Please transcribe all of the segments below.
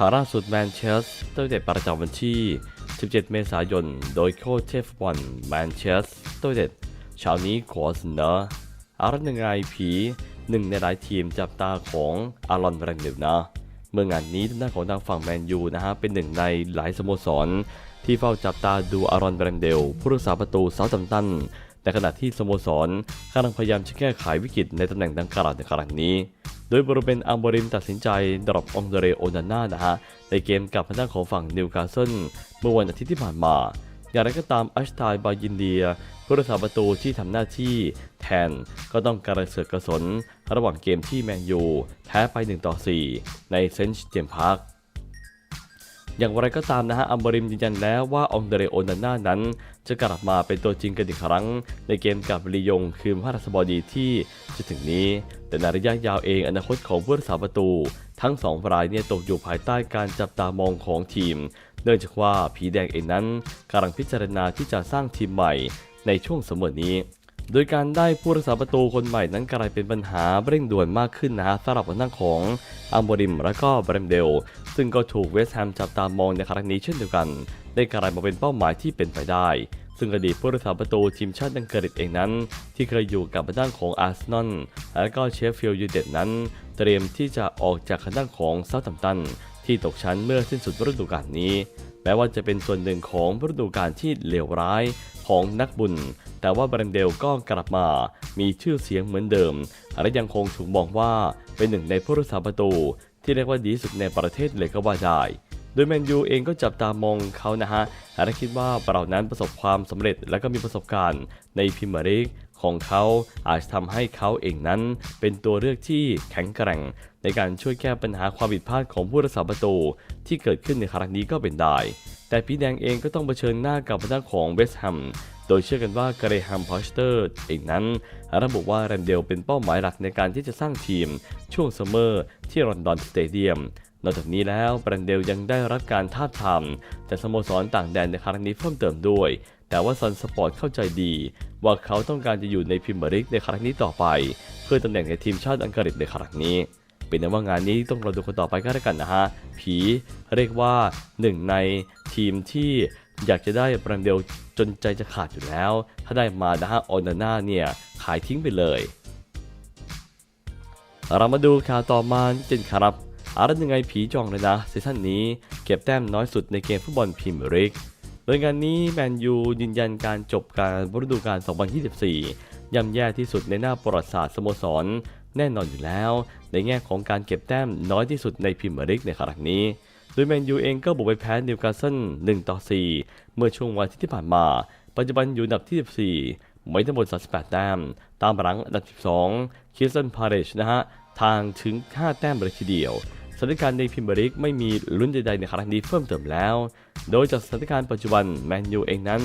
ข่าวล่าสุดแมนเชสเตอร์ยูไนเต็ดประจำวันที่ 17 เมษายน โดยโค้ชเชฟบอลแมนเชสเตอร์ยูไนเต็ดเช้านี้ขอเสนออารอนยังไงผีหนึ่งในหลายทีมจับตาของอารอนแบรนเดลนะ เมื่องานนี้ทางด้านของทางฝั่งแมนยูนะฮะเป็นหนึ่งในหลายสโมสร ที่เฝ้าจับตาดูอารอนแบรนเดลผู้รักษาประตูเซาท์แฮมตันในขณะที่สโมสรกำลังพยายามจะแก้ไขวิกฤตในตำแหน่งดังกล่าวในครั้งนี้ โดยบริเวณอัมบริมตัดสินใจดรอปองเดเรโอนาน่านะฮะในเกมกับพนักของฝั่งนิวคาสเซิลเมื่อวันอาทิตย์ที่ผ่านมาอย่างไรก็ตามอัชตายบายินเดียผู้รักษาประตูที่ทำหน้าที่แทนก็ต้องการเสือกกระสน ระหว่างเกมที่แมนยูแพ้ไป 1 ต่อ 4 ในเซนต์เจมส์พาร์ค อย่างไรก็ตามนะฮะอัมบริมยืนยันแล้วว่าองเดเรโอนาน่านั้น จะกลับมาเป็นตัวจริงกันอีกครั้ง ในเกมกับลียงคืนพระราชบดีที่จะถึงนี้ แต่ในระยะยาวเองอนาคตของผู้รักษาประตู ทั้งสองรายเนี่ยตกอยู่ภายใต้การจับตามองของทีม เนื่องจากว่าผีแดงเองนั้นกำลังพิจารณาที่จะสร้างทีมใหม่ในช่วงเสมอนี้ โดยการได้ผู้รักษาประตูคนใหม่นั้นกลายเป็นปัญหาเร่งด่วนมากขึ้นนะฮะสำหรับทางด้านของอัมบริมและก็บรมเดล ซึ่งก็ถูกเวสต์แฮมจับตามองในครั้งนี้เช่นเดียวกัน ได้กลายมาเป็นเป้าหมายที่เป็นไปได้ ซึ่งอดีตผู้รักษาประตูทีมชาติอังกฤษเองนั้น ที่เคยอยู่กับทางด้านของอาร์เซนอลและก็เชฟฟิลด์ยูไนเต็ดนั้น เตรียมที่จะออกจากทางด้านของเซาท์แฮมป์ตันที่ตกชั้นเมื่อสิ้นสุดฤดูกาลนี้แม้ว่าจะเป็นส่วนหนึ่งของฤดูกาลที่เลวร้าย ของนักบุญ แต่ว่าแบรนเดลก็กลับมา มีชื่อเสียงเหมือนเดิม และยังคงถูกมองว่าเป็นหนึ่งในผู้รักษาประตู ที่เรียกว่าดีสุดในประเทศเลยก็ว่าได้โดยแมนยูเองก็จับตามองเขานะฮะและคิดว่าเรานั้นประสบความสำเร็จและก็มีประสบการณ์ในพรีเมียร์ลีก ของเขาอาจทำให้เขาเองนั้น เป็นตัวเลือกที่แข็งแกร่ง ในการช่วยแก้ปัญหาความผิดพลาดของผู้รักษาประตูที่เกิดขึ้นในครั้งนี้ก็เป็นได้ แต่พี่แดงเองก็ต้องเผชิญหน้ากับทางด้านของเวสต์แฮมโดยเชื่อกันว่าเกรแฮมพอสเตอร์เองนั้น ระบุว่าแรนเดลเป็นเป้าหมายหลักในการที่จะสร้างทีม ช่วงซัมเมอร์ที่ลอนดอนสเตเดียม นอกจากนี้แล้วแบรนเดลยังได้รับการทาบทามจากสโมสรต่างแดนในครั้งนี้เพิ่มเติมด้วย แต่ว่าซันสปอร์ตเข้าใจดี ว่าเขาต้องการจะอยู่ในพรีเมียร์ลีกในครั้งนี้ต่อไป เพื่อตำแหน่งในทีมชาติอังกฤษในครั้งนี้ เป็นนว่างานนี้ต้องรอดูกันต่อไปก็แล้วกันนะฮะ ผีเรียกว่าหนึ่งในทีมที่อยากจะได้แบรนเดลจนใจจะขาดอยู่แล้ว ถ้าได้มานะฮะออนาน่าเนี่ยขายทิ้งไปเลย เรามาดูข่าวต่อมาเจนครับ อารันยังไงผีจองเลยนะซีซั่นนี้เก็บแต้มน้อยสุดในเกมฟุตบอลพรีเมียร์ลีกโดยงานนี้แมนยูยืนยันการจบการฤดูกาล 2024 ย่ำแย่ที่สุดในหน้าประวัติศาสตร์สโมสร แน่นอนอยู่แล้ว ในแง่ของการเก็บแต้มน้อยที่สุดในพรีเมียร์ลีกในครั้งนี้ โดยแมนยูเองก็บุกไปแพ้นิวคาสเซิล1ต่อ4เมื่อช่วงวันที่ผ่านมา ปัจจุบันอยู่อันดับที่ 14ไม่ทั้งหมด38แต้ม ตามหลังอันดับ 12คิสตันพาเรชนะฮะ ทางถึง 5 แต้มเลยทีเดียว สถานการณ์ในพรีเมียร์ลีกไม่มีลุ้นใดๆในครั้งนี้เพิ่มเติมแล้ว โดยจากสถานการณ์ปัจจุบันแมนยูเองนั้น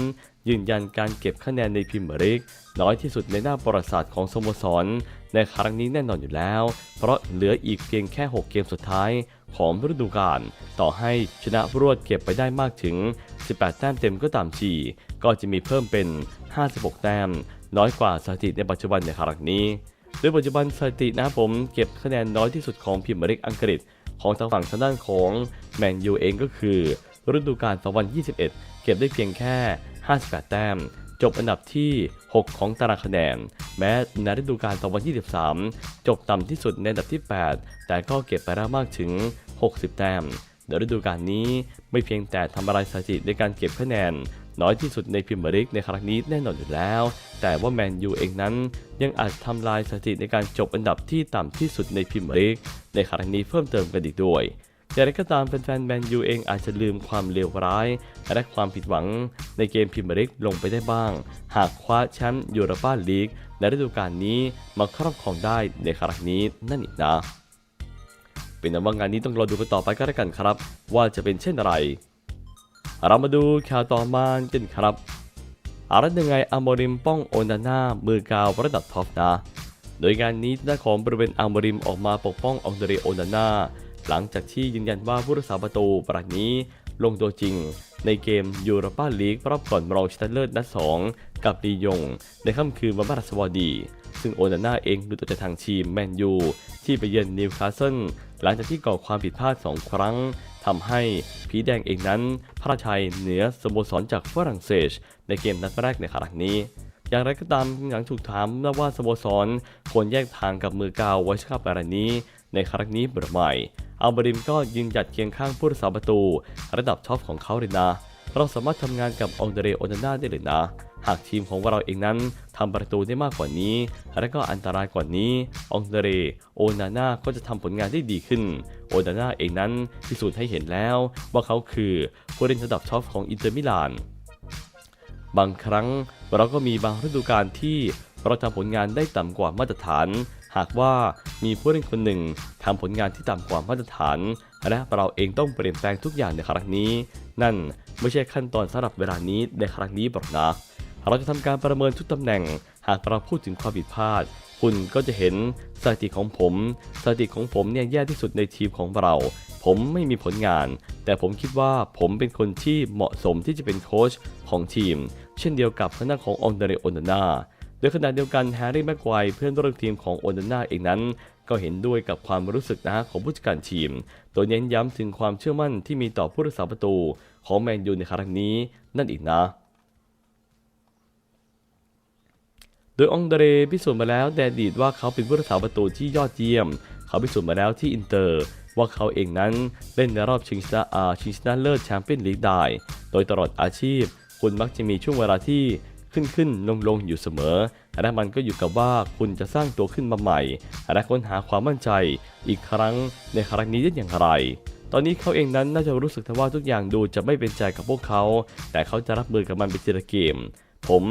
ยืนยันการเก็บคะแนนในพรีเมียร์ลีกน้อยที่สุดในหน้าประวัติศาสตร์ของสโมสร ในครั้งนี้แน่นอนอยู่แล้ว เพราะเหลืออีกเพียงแค่ 6 เกมสุดท้ายของฤดูกาลต่อให้ชนะรวดเก็บไปได้มากถึง 18 แต้มเต็มก็ตามทีก็จะมีเพิ่มเป็น 56 แต้ม น้อยกว่าสถิติในปัจจุบันในครั้งนี้ โดยปัจจุบันสถิตินะผมเก็บคะแนนน้อยที่สุดของพรีเมียร์ลีกอังกฤษ ของทางฝั่งทางด้านของแมนยูเองก็คือ ฤดูกาล2021 เก็บได้เพียงแค่ 58 แต้ม จบอันดับที่ 6 ของตารางคะแนน แม้ในฤดูกาล2023 จบต่ำที่สุดในอันดับที่ 8 แต่ก็เก็บไปได้มากถึง 60 แต้มในฤดูกาลนี้ไม่เพียงแต่ทำลายสถิติในการเก็บคะแนน น้อยที่สุดในพรีเมียร์ลีกในครั้งนี้แน่นอนอยู่แล้ว แต่ว่าแมนยูเองนั้นยังอาจทำลายสถิติในการจบอันดับที่ต่ำที่สุดในพรีเมียร์ลีกในครั้งนี้เพิ่มเติมกันอีกด้วยอย่างไรก็ตามแฟนๆแมนยูเองอาจจะลืมความเลวร้าย และความผิดหวังในเกมพรีเมียร์ลีกลงไปได้บ้าง หากคว้าแชมป์ยูโรปาลีกในฤดูกาลนี้มาครอบครองได้ในครั้งนี้นั่นอีกนะ เป็นนั้นว่างานนี้ต้องรอดูกันต่อไปก็แล้วกันครับ ว่าจะเป็นเช่นไร เรามาดูข่าวต่อมากันครับอารันยังไงอามริมป้องโอนาน่ามือกาวระดับท็อปนะโดยงานนี้ด้านของบริเวณอามริมออกมาปกป้ององเดเรโอนาน่าหลังจากที่ยืนยันว่าผู้รักษาประตูปรายนี้ลงตัวจริง ในเกมยูโรปาลีกรอบก่อนรองชนะเลิศนัด 2 กับลียง ในค่ำคืนวันพฤหัสบดี ซึ่งโอนาน่าเองดูตัวจากทางทีมแมนยูที่ไปเยือนนิวคาสเซิลหลังจากที่ก่อความผิดพลาด 2 ครั้ง ทำให้ผีแดงเองนั้นพระชัยเหนือสโมสรจากฝรั่งเศส ในเกมนัดแรกในครั้งนี้ อย่างไรก็ตามหลังถูกถามว่าสโมสรควรแยกทางกับมือกาวไว้ชครับอะไรนี้ ในครั้งนี้หรือไม่อัลบริมก็ยืนหยัดเคียงข้างผู้รักษาประตู ระดับท็อปของเขาเลยนะ เราสามารถทำงานกับองเดเรโอนาน่าได้เลยนะ หากทีมของเราเองนั้นทำประตูได้มากกว่านี้ และก็อันตรายกว่านี้องเดเรโอนาน่าก็จะทำผลงานได้ดีขึ้น โอนาน่าเองนั้นพิสูจน์ให้เห็นแล้วว่าเขาคือผู้เล่นระดับท็อปของอินเตอร์มิลาน บางครั้งเราก็มีบางฤดูกาลที่เราทำผลงานได้ต่ำกว่ามาตรฐาน หากว่ามีผู้เล่นคนหนึ่งทำผลงานที่ต่ำกว่ามาตรฐาน และเราเองต้องเปลี่ยนแปลงทุกอย่างในครั้งนี้ นั่นไม่ใช่ขั้นตอนสำหรับเวลานี้ในครั้งนี้หรอกนะเราจะทำการประเมินทุกตำแหน่ง หากเราพูดถึงความผิดพลาด คุณก็จะเห็นสถิติของผมสถิติของผมเนี่ยแย่ที่สุดในทีมของเรา ผมไม่มีผลงาน แต่ผมคิดว่าผมเป็นคนที่เหมาะสมที่จะเป็นโค้ชของทีม เช่นเดียวกับทางด้านขององเดเรโอนาน่าโดยขณะเดียวกันแฮร์รี่แม็กไกวร์เพื่อนร่วมทีมของโอนาน่าเองนั้น ก็เห็นด้วยกับความรู้สึกนะของผู้จัดการทีม โดยเน้นย้ำถึงความเชื่อมั่นที่มีต่อผู้รักษาประตูของแมนยูในครั้งนี้นั่นอีกนะ โดยองเดรพิสูจน์มาแล้วในอดีตว่าเขาเป็นผู้รักษาประตูที่ยอดเยี่ยม เขาพิสูจน์มาแล้วที่อินเตอร์ ว่าเขาเองนั้นเล่นในรอบชิงชนะอาชิงชนะเลิศแชมเปี้ยนลีกได้ โดยตลอดอาชีพ คุณมักจะมีช่วงเวลาที่ขึ้นขึ้นลงลงอยู่เสมอ และมันก็อยู่กับว่าคุณจะสร้างตัวขึ้นมาใหม่ และค้นหาความมั่นใจ อีกครั้งในครั้งนี้ได้อย่างไร ตอนนี้เขาเองนั้นน่าจะรู้สึกว่าทุกอย่างดูจะไม่เป็นใจกับพวกเขา แต่เขาจะรับมือกับมันเป็นทีละเกม ผม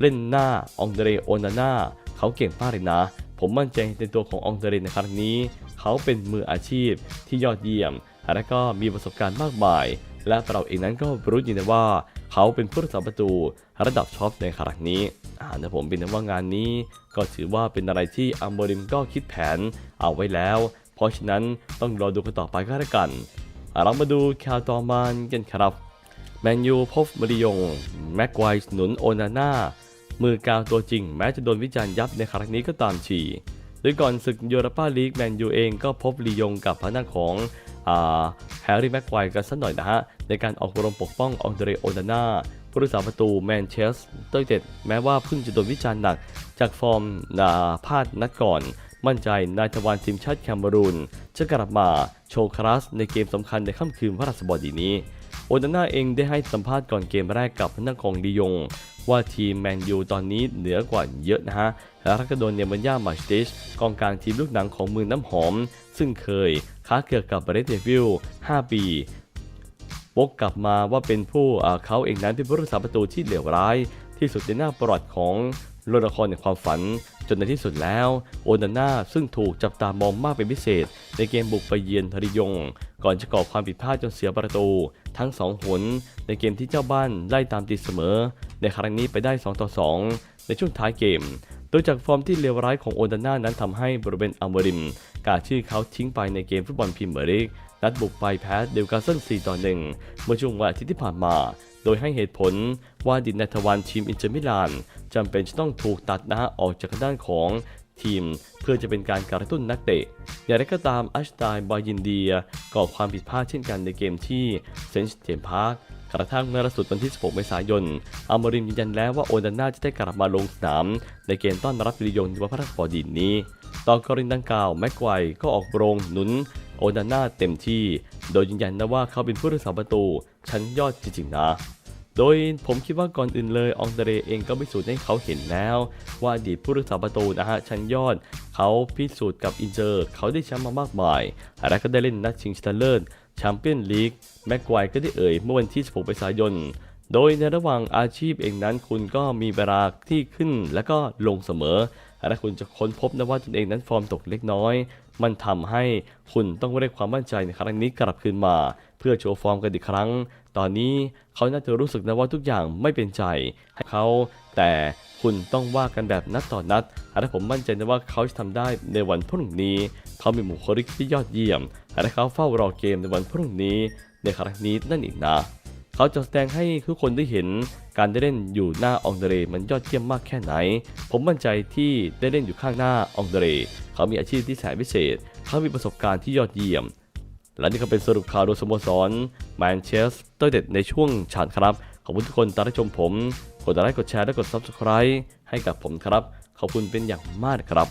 เล่นหน้าองเดเรโอนาน่าเขาเก่งมากเลยนะ ผมมั่นใจในตัวขององเดเรในครั้งนี้ เขาเป็นมืออาชีพที่ยอดเยี่ยม และก็มีประสบการณ์มากมาย และเราเองนั้นก็รู้จรินะว่า เขาเป็นผู้รักษาประตูระดับท็อปในครั้งนี้อ่านะผมเป็นว่างานนี้ ก็ถือว่าเป็นอะไรที่อัมโบริมก็คิดแผนเอาไว้แล้ว เพราะฉะนั้นต้องรอดูกันต่อไปก็แล้วกันเรามาดูข่าวต่อมากันครับ แมนยูพบมริยง แม็กไกวส์หนุนโอนาน่า มือกาวตัวจริง แม้จะโดนวิจารณ์ยับในครั้งนี้ก็ตามทีโดยก่อนศึกยูโรปาลีกแมนยูเองก็พบลียงกับพนักของแฮร์รี่แม็กไกวกันสักหน่อยนะฮะ ในการออกรมปกป้ององเดรโอนาน่าผู้รักษาประตูแมนเชสเตอร์เต็ดแม้ว่าเพิ่งจะโดนวิจารณ์หนัก จากฟอร์มนาพลาดนัดก่อน มั่นใจนายทวารทีมชาติแคมเบรูนจะกลับมาโชว์คลาสในเกมสำคัญในค่ำคืนพระราชบดีนี้ โอนาน่าเองได้ให้สัมภาษณ์ก่อนเกมแรกกับพนักของลียง ว่าทีมแมนยูตอนนี้เหนือกว่าเยอะนะฮะและก็โดนเนมันยามาสติชกองกลางทีมลูกหนังของมือน้ำหอม ซึ่งเคยค้าเกี่ยวกับเบรดเดวิล5 ปีวกกลับมาว่าเป็นผู้เขาเองนั้นเป็นผู้รักษาประตูที่เหลวร้าย ที่สุดในหน้าประวัติของ โลละครในความฝัน จนในที่สุดแล้ว โอนาน่าซึ่งถูกจับตามองมากเป็นพิเศษ ในเกมบุกไปเยือนทริยง ก่อนจะก่อความผิดพลาดจนเสียประตู ทั้งสองหนในเกมที่เจ้าบ้านไล่ตามตีเสมอ ในครั้งนี้ไปได้2ต่อ2ในช่วงท้ายเกม โดยจากฟอร์มที่เลวร้ายของโอนาน่านั้นทำให้บริเวณอัลเมริมกาชื่อเขาทิ้งไปในเกมฟุตบอลพรีเมียร์ลีกนัดบุกไปแพ้เดลกาเซน4ต่อ1เมื่อช่วงวันอาทิตย์ที่ผ่านมา โดยให้เหตุผลว่าดินนัทวันทีมอินเตอร์มิลานจำเป็นจะต้องถูกตัดนะฮะออกจากด้านของทีมเพื่อจะเป็นการกระตุ้นนักเตะ อย่างไรก็ตามอัชตายบายินเดียก่อความผิดพลาดเช่นกันในเกมที่เซนต์เจมส์พาร์คกระทั่งในล่าสุดวันที่ 16 เมษายนอัลโมริมยืนยันแล้วว่าโอนาน่าจะได้กลับมาลงสนาม ในเกมต้อนรับวิริยงในวันพระราชบดีนี้ตอนกรณีดังกล่าวแม็กไกว์ก็ออกโรงหนุนโอนาน่าเต็มที่ โดยยืนยันนะว่าเขาเป็นผู้รักษาประตูชั้นยอดจริงๆนะ โดยผมคิดว่าก่อนอื่นเลยองเดเรเองก็พิสูจน์ให้เขาเห็นแล้ว ว่าอดีตผู้รักษาประตูนะฮะชั้นยอด เขาพิสูจน์กับอินเตอร์เขาได้แชมป์มามากมาย และก็ได้เล่นนัดชิงชนะเลิศแชมเปี้ยนลีกแม็กไกว์ก็ได้เอ่ยเมื่อวันที่ 16 เมษายน โดยในระหว่างอาชีพเองนั้นคุณก็มีเวลาที่ขึ้นและก็ลงเสมอ และคุณจะค้นพบนะว่าตนเองนั้นฟอร์มตกเล็กน้อย มันทำให้คุณต้องเรียกความมั่นใจในครั้งนี้กลับคืนมา เพื่อโชว์ฟอร์มกันอีกครั้ง ตอนนี้เขาน่าจะรู้สึกนะว่าทุกอย่างไม่เป็นใจให้เขา แต่คุณต้องว่ากันแบบนัดต่อนัดและผมมั่นใจนะว่าเขาจะทำได้ในวันพรุ่งนี้ เขามีบุคลิกที่ยอดเยี่ยม และเขาเฝ้ารอเกมในวันพรุ่งนี้ในครั้งนี้นั่นอีกนะ เขาจะแสดงให้ทุกคนได้เห็นการได้เล่นอยู่หน้าองเดเรมันยอดเยี่ยมมากแค่ไหน ผมมั่นใจที่ได้เล่นอยู่ข้างหน้าองเดเรเขามีอาชีพที่แสนพิเศษ เขามีประสบการณ์ที่ยอดเยี่ยม และนี่ก็เป็นสรุปข่าวโดยสโมสรแมนเชสเตอร์เด็ดในช่วงฉานครับ ขอบคุณทุกคนที่รับชมผม กดไลค์กดแชร์และกด Subscribe ให้กับผมครับ ขอบคุณเป็นอย่างมากครับ